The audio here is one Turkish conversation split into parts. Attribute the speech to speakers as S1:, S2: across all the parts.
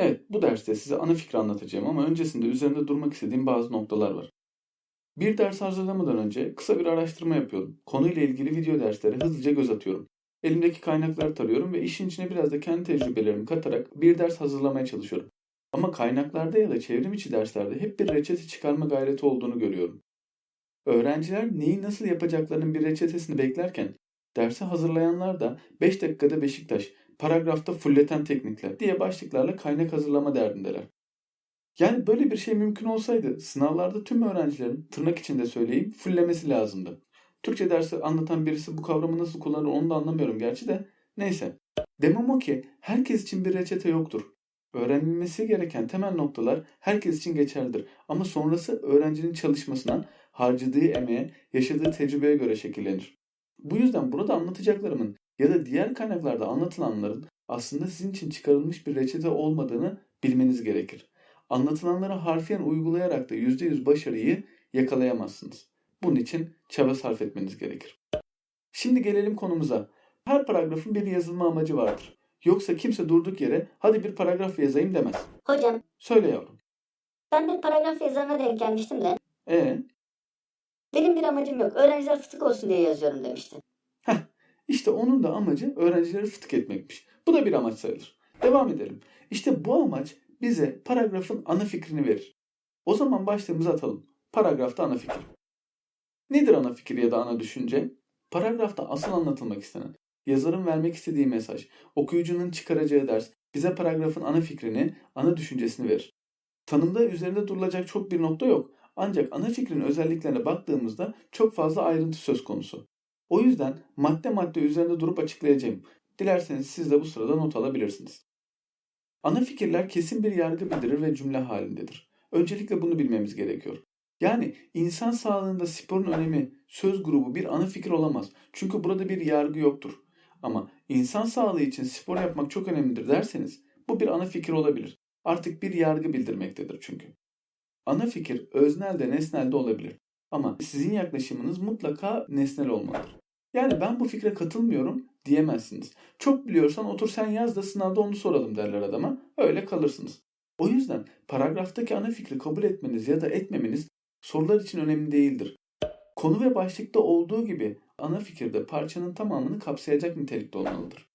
S1: Evet, bu derste size ana fikri anlatacağım ama öncesinde üzerinde durmak istediğim bazı noktalar var. Bir ders hazırlamadan önce kısa bir araştırma yapıyorum. Konuyla ilgili video derslere hızlıca göz atıyorum. Elimdeki kaynakları tarıyorum ve işin içine biraz da kendi tecrübelerimi katarak bir ders hazırlamaya çalışıyorum. Ama kaynaklarda ya da çevrim içi derslerde hep bir reçete çıkarma gayreti olduğunu görüyorum. Öğrenciler neyi nasıl yapacaklarının bir reçetesini beklerken dersi hazırlayanlar da 5 dakikada Beşiktaş, paragrafta fulleten teknikler diye başlıklarla kaynak hazırlama derdindeler. Yani böyle bir şey mümkün olsaydı sınavlarda tüm öğrencilerin tırnak içinde söyleyeyim fullemesi lazımdı. Türkçe dersi anlatan birisi bu kavramı nasıl kullanır onu da anlamıyorum gerçi de. Neyse. Demem o ki herkes için bir reçete yoktur. Öğrenilmesi gereken temel noktalar herkes için geçerlidir. Ama sonrası öğrencinin çalışmasına, harcadığı emeğe, yaşadığı tecrübeye göre şekillenir. Bu yüzden burada anlatacaklarımın ya da diğer kaynaklarda anlatılanların aslında sizin için çıkarılmış bir reçete olmadığını bilmeniz gerekir. Anlatılanları harfiyen uygulayarak da %100 başarıyı yakalayamazsınız. Bunun için çaba sarf etmeniz gerekir. Şimdi gelelim konumuza. Her paragrafın bir yazılma amacı vardır. Yoksa kimse durduk yere hadi bir paragraf yazayım demez.
S2: Hocam
S1: Söyle yavrum.
S2: ben bir paragraf yazarına denk gelmiştim de
S1: E
S2: benim bir amacım yok. Öğrenciler fıtık olsun diye yazıyorum demişti.
S1: işte onun da amacı öğrencileri fıtık etmekmiş. Bu da bir amaç sayılır. Devam edelim. İşte bu amaç bize paragrafın ana fikrini verir. O zaman başlığımızı atalım. Paragrafta ana fikir. Nedir ana fikir ya da ana düşünce? Paragrafta asıl anlatılmak istenen, yazarın vermek istediği mesaj, okuyucunun çıkaracağı ders bize paragrafın ana fikrini, ana düşüncesini verir. Tanımda üzerinde durulacak çok bir nokta yok. Ancak ana fikrin özelliklerine baktığımızda çok fazla ayrıntı söz konusu. O yüzden madde madde üzerinde durup açıklayacağım. Dilerseniz siz de bu sırada not alabilirsiniz. Ana fikirler kesin bir yargı bildirir ve cümle halindedir. Öncelikle bunu bilmemiz gerekiyor. Yani insan sağlığında sporun önemi söz grubu bir ana fikir olamaz. Çünkü burada bir yargı yoktur. Ama insan sağlığı için spor yapmak çok önemlidir derseniz bu bir ana fikir olabilir. Artık bir yargı bildirmektedir çünkü. Ana fikir öznel de nesnel de olabilir. Ama sizin yaklaşımınız mutlaka nesnel olmalıdır. Yani ben bu fikre katılmıyorum diyemezsiniz. Çok biliyorsan otur sen yaz da sınavda onu soralım derler adama. Öyle kalırsınız. O yüzden paragraftaki ana fikri kabul etmeniz ya da etmemeniz sorular için önemli değildir. Konu ve başlıkta olduğu gibi ana fikirde parçanın tamamını kapsayacak nitelikte olmalıdır.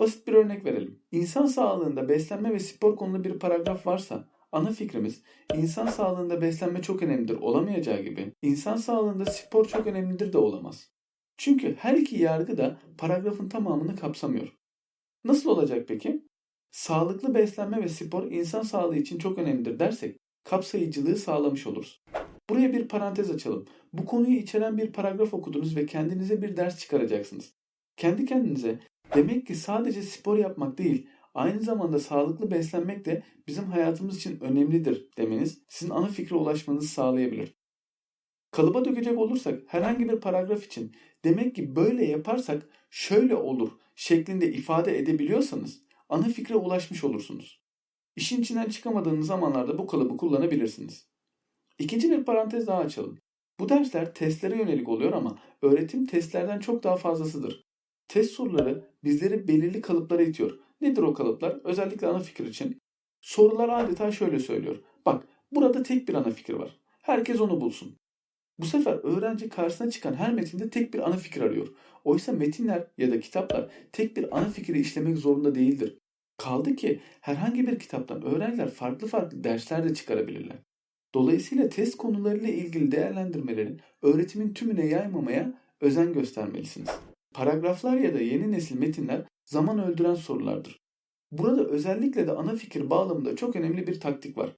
S1: Basit bir örnek verelim. İnsan sağlığında beslenme ve spor konulu bir paragraf varsa ana fikrimiz insan sağlığında beslenme çok önemlidir olamayacağı gibi insan sağlığında spor çok önemlidir de olamaz. Çünkü her iki yargı da paragrafın tamamını kapsamıyor. Nasıl olacak peki? Sağlıklı beslenme ve spor insan sağlığı için çok önemlidir dersek kapsayıcılığı sağlamış oluruz. Buraya bir parantez açalım. Bu konuyu içeren bir paragraf okudunuz ve kendinize bir ders çıkaracaksınız. Kendi kendinize demek ki sadece spor yapmak değil, aynı zamanda sağlıklı beslenmek de bizim hayatımız için önemlidir demeniz sizin ana fikre ulaşmanızı sağlayabilir. Kalıba dökecek olursak herhangi bir paragraf için demek ki böyle yaparsak şöyle olur şeklinde ifade edebiliyorsanız ana fikre ulaşmış olursunuz. İşin içinden çıkamadığınız zamanlarda bu kalıbı kullanabilirsiniz. İkinci bir parantez daha açalım. Bu dersler testlere yönelik oluyor ama öğretim testlerden çok daha fazlasıdır. Test soruları bizleri belirli kalıplara itiyor. Nedir o kalıplar? Özellikle ana fikir için. Sorular adeta şöyle söylüyor. Bak burada tek bir ana fikir var. Herkes onu bulsun. Bu sefer öğrenci karşısına çıkan her metinde tek bir ana fikir arıyor. Oysa metinler ya da kitaplar tek bir ana fikri işlemek zorunda değildir. Kaldı ki herhangi bir kitaptan öğrenciler farklı farklı dersler de çıkarabilirler. Dolayısıyla test konularıyla ilgili değerlendirmeleri öğretimin tümüne yaymamaya özen göstermelisiniz. Paragraflar ya da yeni nesil metinler zaman öldüren sorulardır. Burada özellikle de ana fikir bağlamında çok önemli bir taktik var.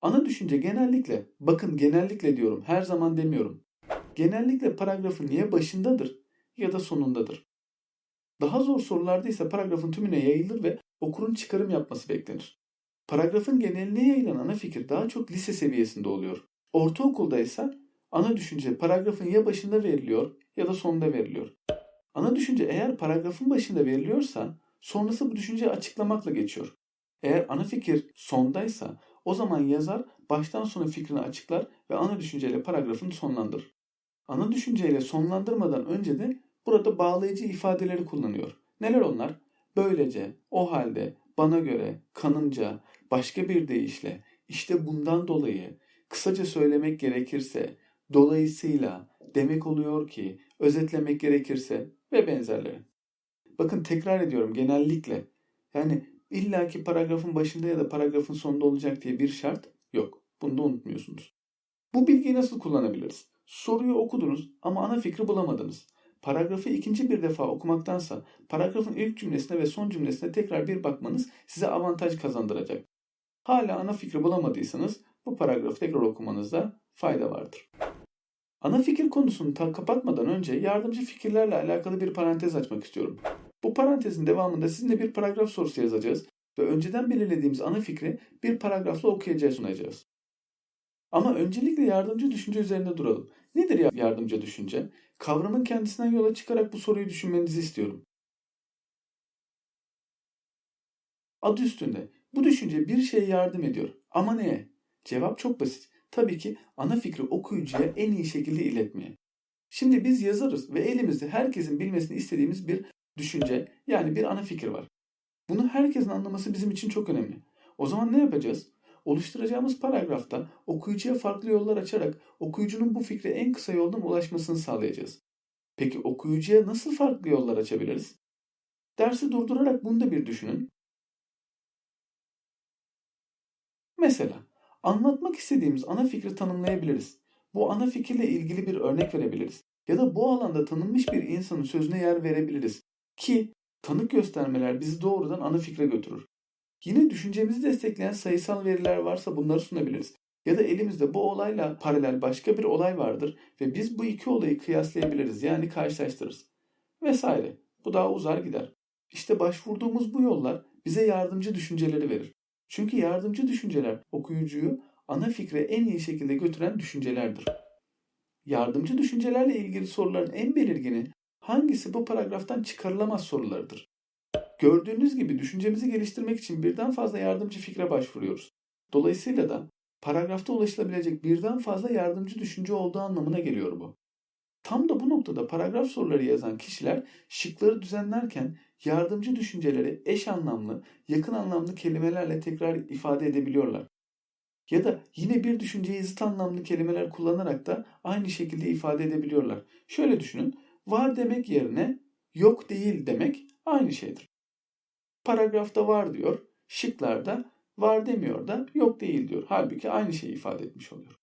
S1: Ana düşünce genellikle, bakın genellikle diyorum, her zaman demiyorum. Genellikle paragrafın ya başındadır ya da sonundadır. Daha zor sorularda ise paragrafın tümüne yayılır ve okurun çıkarım yapması beklenir. Paragrafın geneline yayılan ana fikir daha çok lise seviyesinde oluyor. Ortaokulda ise ana düşünce paragrafın ya başında veriliyor ya da sonunda veriliyor. Ana düşünce eğer paragrafın başında veriliyorsa sonrası bu düşünceyi açıklamakla geçiyor. Eğer ana fikir sondaysa o zaman yazar baştan sona fikrini açıklar ve ana düşünceyle paragrafını sonlandırır. Ana düşünceyle sonlandırmadan önce de burada bağlayıcı ifadeleri kullanıyor. Neler onlar? Böylece, o halde, bana göre, kanımca, başka bir deyişle, işte bundan dolayı, kısaca söylemek gerekirse, dolayısıyla, demek oluyor ki, özetlemek gerekirse ve benzerleri. Bakın tekrar ediyorum genellikle. Yani illaki paragrafın başında ya da paragrafın sonunda olacak diye bir şart yok. Bunu da unutmuyorsunuz. Bu bilgiyi nasıl kullanabiliriz? Soruyu okudunuz ama ana fikri bulamadınız. Paragrafı ikinci bir defa okumaktansa paragrafın ilk cümlesine ve son cümlesine tekrar bir bakmanız size avantaj kazandıracak. Hala ana fikri bulamadıysanız bu paragrafı tekrar okumanızda fayda vardır. Ana fikir konusunu ta kapatmadan önce yardımcı fikirlerle alakalı bir parantez açmak istiyorum. Bu parantezin devamında sizinle bir paragraf sorusu yazacağız ve önceden belirlediğimiz ana fikri bir paragrafla okuyacağız sunacağız. Ama öncelikle yardımcı düşünce üzerinde duralım. Nedir ya- yardımcı düşünce? Kavramın kendisinden yola çıkarak bu soruyu düşünmenizi istiyorum. Adı üstünde. Bu düşünce bir şeye yardım ediyor. Ama neye? Cevap çok basit. Tabii ki ana fikri okuyucuya en iyi şekilde iletmeye. Şimdi biz yazarız ve elimizde herkesin bilmesini istediğimiz bir düşünce yani bir ana fikir var. Bunu herkesin anlaması bizim için çok önemli. O zaman ne yapacağız? Oluşturacağımız paragrafta okuyucuya farklı yollar açarak okuyucunun bu fikre en kısa yoldan ulaşmasını sağlayacağız. Peki okuyucuya nasıl farklı yollar açabiliriz? Dersi durdurarak bunu da bir düşünün. Mesela anlatmak istediğimiz ana fikri tanımlayabiliriz. Bu ana fikirle ilgili bir örnek verebiliriz. Ya da bu alanda tanınmış bir insanın sözüne yer verebiliriz. Ki tanık göstermeler bizi doğrudan ana fikre götürür. Yine düşüncemizi destekleyen sayısal veriler varsa bunları sunabiliriz. Ya da elimizde bu olayla paralel başka bir olay vardır ve biz bu iki olayı kıyaslayabiliriz yani karşılaştırırız. Vesaire. Bu daha uzar gider. İşte başvurduğumuz bu yollar bize yardımcı düşünceleri verir. Çünkü yardımcı düşünceler okuyucuyu ana fikre en iyi şekilde götüren düşüncelerdir. Yardımcı düşüncelerle ilgili soruların en belirgini hangisi bu paragraftan çıkarılamaz sorularıdır. Gördüğünüz gibi düşüncemizi geliştirmek için birden fazla yardımcı fikre başvuruyoruz. Dolayısıyla da paragrafta ulaşılabilecek birden fazla yardımcı düşünce olduğu anlamına geliyor bu. Tam da bu noktada paragraf soruları yazan kişiler şıkları düzenlerken yardımcı düşünceleri eş anlamlı, yakın anlamlı kelimelerle tekrar ifade edebiliyorlar. Ya da yine bir düşünceyi zıt anlamlı kelimeler kullanarak da aynı şekilde ifade edebiliyorlar. Şöyle düşünün, var demek yerine yok değil demek aynı şeydir. Paragrafta var diyor, şıklarda var demiyor da yok değil diyor. Halbuki aynı şeyi ifade etmiş oluyor.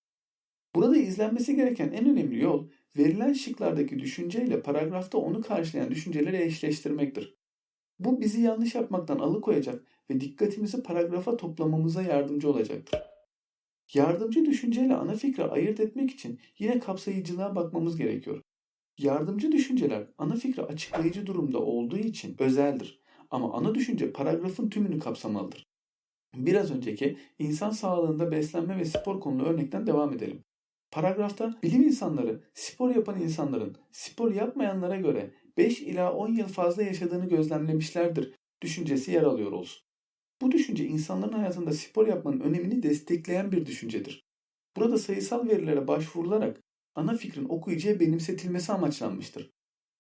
S1: Burada izlenmesi gereken en önemli yol verilen şıklardaki düşünceyle paragrafta onu karşılayan düşünceleri eşleştirmektir. Bu bizi yanlış yapmaktan alıkoyacak ve dikkatimizi paragrafa toplamamıza yardımcı olacaktır. Yardımcı düşünceyle ana fikri ayırt etmek için yine kapsayıcılığa bakmamız gerekiyor. Yardımcı düşünceler ana fikri açıklayıcı durumda olduğu için özeldir. Ama ana düşünce paragrafın tümünü kapsamalıdır. Biraz önceki insan sağlığında beslenme ve spor konulu örnekten devam edelim. Paragrafta bilim insanları spor yapan insanların spor yapmayanlara göre 5 ila 10 yıl fazla yaşadığını gözlemlemişlerdir düşüncesi yer alıyor olsun. Bu düşünce insanların hayatında spor yapmanın önemini destekleyen bir düşüncedir. Burada sayısal verilere başvurularak ana fikrin okuyucuya benimsetilmesi amaçlanmıştır.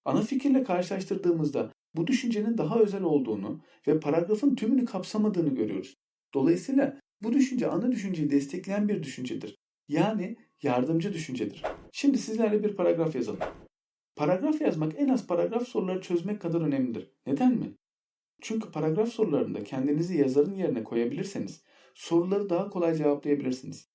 S1: Ana fikirle karşılaştırdığımızda bu düşüncenin daha özel olduğunu ve paragrafın tümünü kapsamadığını görüyoruz. Dolayısıyla bu düşünce ana düşünceyi destekleyen bir düşüncedir. Yani yardımcı düşüncedir. Şimdi sizlerle bir paragraf yazalım. Paragraf yazmak en az paragraf soruları çözmek kadar önemlidir. Neden mi? Çünkü paragraf sorularında kendinizi yazarın yerine koyabilirseniz soruları daha kolay cevaplayabilirsiniz.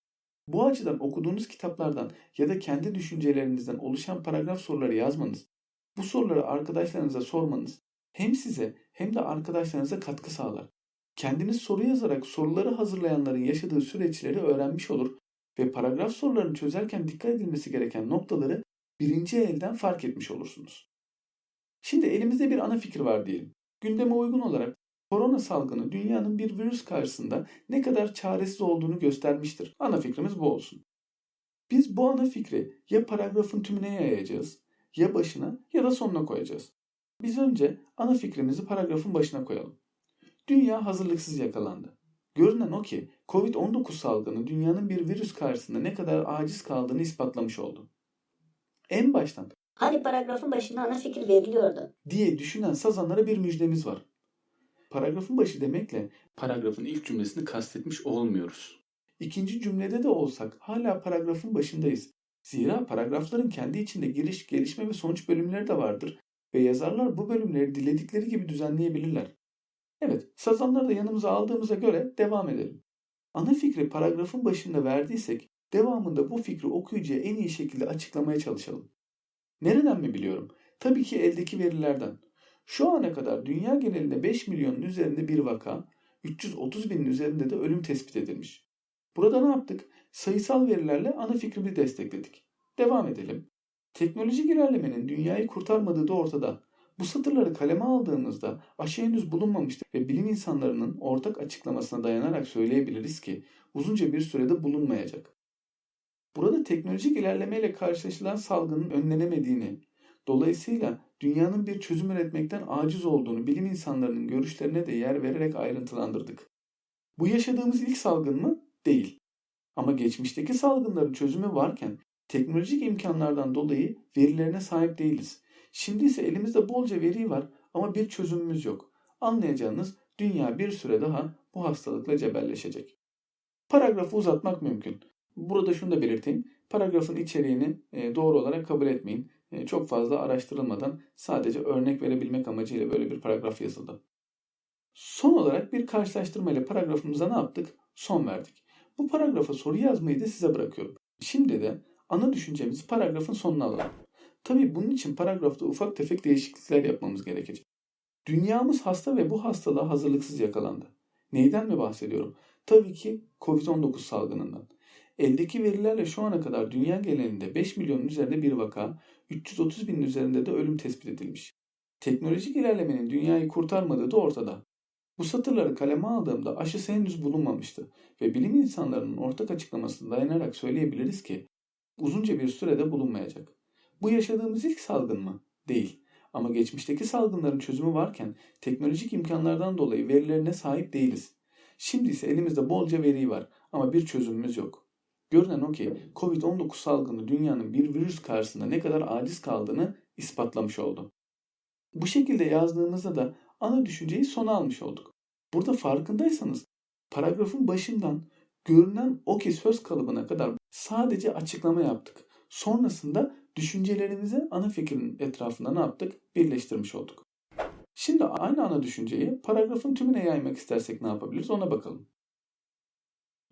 S1: Bu açıdan okuduğunuz kitaplardan ya da kendi düşüncelerinizden oluşan paragraf soruları yazmanız, bu soruları arkadaşlarınıza sormanız hem size hem de arkadaşlarınıza katkı sağlar. Kendiniz soru yazarak soruları hazırlayanların yaşadığı süreçleri öğrenmiş olur ve paragraf sorularını çözerken dikkat edilmesi gereken noktaları birinci elden fark etmiş olursunuz. Şimdi elimizde bir ana fikir var diyelim. Gündeme uygun olarak korona salgını dünyanın bir virüs karşısında ne kadar çaresiz olduğunu göstermiştir. Ana fikrimiz bu olsun. Biz bu ana fikri ya paragrafın tümüne yayacağız, ya başına ya da sonuna koyacağız. Biz önce ana fikrimizi paragrafın başına koyalım. Dünya hazırlıksız yakalandı. Görünen o ki Covid-19 salgını dünyanın bir virüs karşısında ne kadar aciz kaldığını ispatlamış oldu. En baştan
S2: Hani paragrafın başında ana fikir veriliyordu.
S1: diye düşünen sazanlara bir müjdemiz var. paragrafın başı demekle paragrafın ilk cümlesini kastetmiş olmuyoruz. İkinci cümlede de olsak hala paragrafın başındayız. Zira paragrafların kendi içinde giriş, gelişme ve sonuç bölümleri de vardır ve yazarlar bu bölümleri diledikleri gibi düzenleyebilirler. Evet, sazanları da yanımıza aldığımıza göre devam edelim. Ana fikri paragrafın başında verdiysek devamında bu fikri okuyucuya en iyi şekilde açıklamaya çalışalım. Nereden mi biliyorum? Tabii ki eldeki verilerden. Şu ana kadar dünya genelinde 5 milyonun üzerinde bir vaka, 330 binin üzerinde de ölüm tespit edilmiş. Burada ne yaptık? Sayısal verilerle ana fikrimi destekledik. Devam edelim. Teknolojik ilerlemenin dünyayı kurtarmadığı da ortada. Bu satırları kaleme aldığımızda aşı henüz bulunmamıştı ve bilim insanlarının ortak açıklamasına dayanarak söyleyebiliriz ki uzunca bir sürede bulunmayacak. Burada teknolojik ilerlemeyle karşılaşılan salgının önlenemediğini, dolayısıyla dünyanın bir çözüm üretmekten aciz olduğunu bilim insanlarının görüşlerine de yer vererek ayrıntılandırdık. Bu yaşadığımız ilk salgın mı? Değil. Ama geçmişteki salgınların çözümü varken teknolojik imkanlardan dolayı verilerine sahip değiliz. Şimdi ise elimizde bolca veri var ama bir çözümümüz yok. Anlayacağınız dünya bir süre daha bu hastalıkla cebelleşecek. Paragrafı uzatmak mümkün. Burada şunu da belirteyim. Paragrafın içeriğini e, doğru olarak kabul etmeyin. E, Çok fazla araştırılmadan sadece örnek verebilmek amacıyla böyle bir paragraf yazıldı. Son olarak bir karşılaştırma ile paragrafımıza ne yaptık? Son verdik. Bu paragrafa soru yazmayı da size bırakıyorum. Şimdi de ana düşüncemizi paragrafın sonuna alalım. Tabii bunun için paragrafta ufak tefek değişiklikler yapmamız gerekecek. Dünyamız hasta ve bu hastalığa hazırlıksız yakalandı. Neyden mi bahsediyorum? Tabii ki Covid-19 salgınından. Eldeki verilerle şu ana kadar dünya genelinde 5 milyonun üzerinde bir vaka, 330 binin üzerinde de ölüm tespit edilmiş. Teknolojik ilerlemenin dünyayı kurtarmadığı da ortada. Bu satırları kaleme aldığımda aşısı henüz bulunmamıştı ve bilim insanlarının ortak açıklamasına dayanarak söyleyebiliriz ki uzunca bir sürede bulunmayacak. Bu yaşadığımız ilk salgın mı? Değil. Ama geçmişteki salgınların çözümü varken teknolojik imkanlardan dolayı verilerine sahip değiliz. Şimdi ise elimizde bolca veri var ama bir çözümümüz yok. Görünen o ki Covid-19 salgını dünyanın bir virüs karşısında ne kadar aciz kaldığını ispatlamış oldu. Bu şekilde yazdığımızda da ana düşünceyi sona almış olduk. Burada farkındaysanız paragrafın başından görünen o ki söz kalıbına kadar sadece açıklama yaptık. Sonrasında düşüncelerimizi ana fikrin etrafında ne yaptık? Birleştirmiş olduk. Şimdi aynı ana düşünceyi paragrafın tümüne yaymak istersek ne yapabiliriz ona bakalım.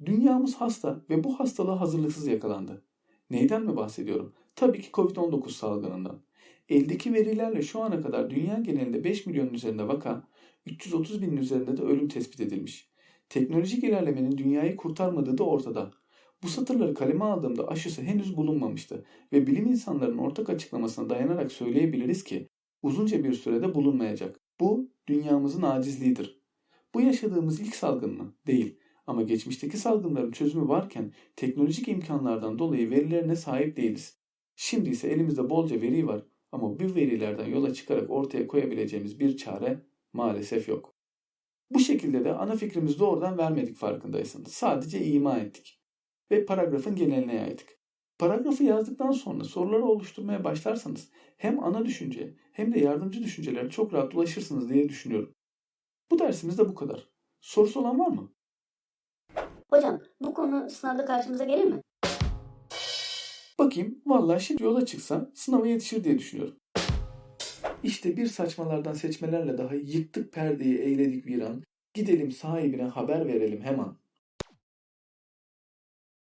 S1: Dünyamız hasta ve bu hastalığa hazırlıksız yakalandı. Neyden mi bahsediyorum? Tabii ki Covid-19 salgınından. Eldeki verilerle şu ana kadar dünya genelinde 5 milyonun üzerinde vaka, 330 binin üzerinde de ölüm tespit edilmiş. Teknolojik ilerlemenin dünyayı kurtarmadığı da ortada. Bu satırları kaleme aldığımda aşısı henüz bulunmamıştı ve bilim insanlarının ortak açıklamasına dayanarak söyleyebiliriz ki uzunca bir sürede bulunmayacak. Bu dünyamızın acizliğidir. Bu yaşadığımız ilk salgın mı? Değil. Ama geçmişteki salgınların çözümü varken teknolojik imkanlardan dolayı verilerine sahip değiliz. Şimdi ise elimizde bolca veri var ama bu verilerden yola çıkarak ortaya koyabileceğimiz bir çare maalesef yok. Bu şekilde de ana fikrimizi doğrudan vermedik farkındaysanız. Sadece ima ettik. Ve paragrafın geneline yaydık. Paragrafı yazdıktan sonra soruları oluşturmaya başlarsanız hem ana düşünce hem de yardımcı düşüncelere çok rahat ulaşırsınız diye düşünüyorum. Bu dersimiz de bu kadar. Sorusu olan var mı?
S2: Hocam bu konu sınavda karşımıza gelir mi?
S1: Bakayım vallahi şimdi yola çıksa sınava yetişir diye düşünüyorum. İşte bir saçmalardan seçmelerle daha yıktık perdeyi eğledik bir an. Gidelim sahibine haber verelim hemen.